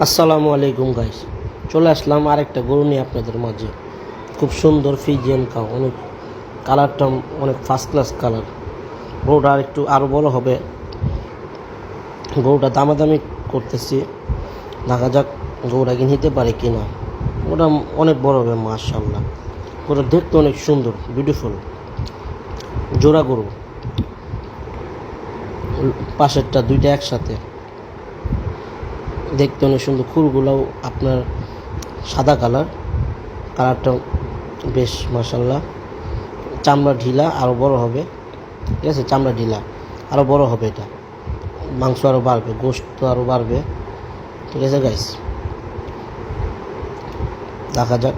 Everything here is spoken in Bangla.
আসসালামু আলাইকুম গাইস চলে আসলাম আরেকটা গরু নিয়ে আপনাদের মাঝে। খুব সুন্দর ফিজিয়ান কাউ অনেক কালারটা অনেক ফার্স্ট ক্লাস কালার গরুটা আর একটু আরও বড় হবে। গরুটা দামাদামি করতেছি। দেখা যাক গরুটা কি নিতে পারে কি না ওটা অনেক বড় হবে মাশাল্লাহ ওটা দেখতে অনেক সুন্দর বিউটিফুল জোড়া গরু। পাশেরটা দুইটা একসাথে। দেখতে অনেক সুন্দর। খুরগুলাও আপনার সাদা কালার। কালারটা বেশ মাসাল্লাহ চামড়া ঢিলা আরও বড় হবে। ঠিক আছে? চামড়া ঢিলা। আরও বড় হবে এটা। মাংস আরও বাড়বে, গোস্ত আরও বাড়বে। ঠিক আছে গাইস দেখা যাক।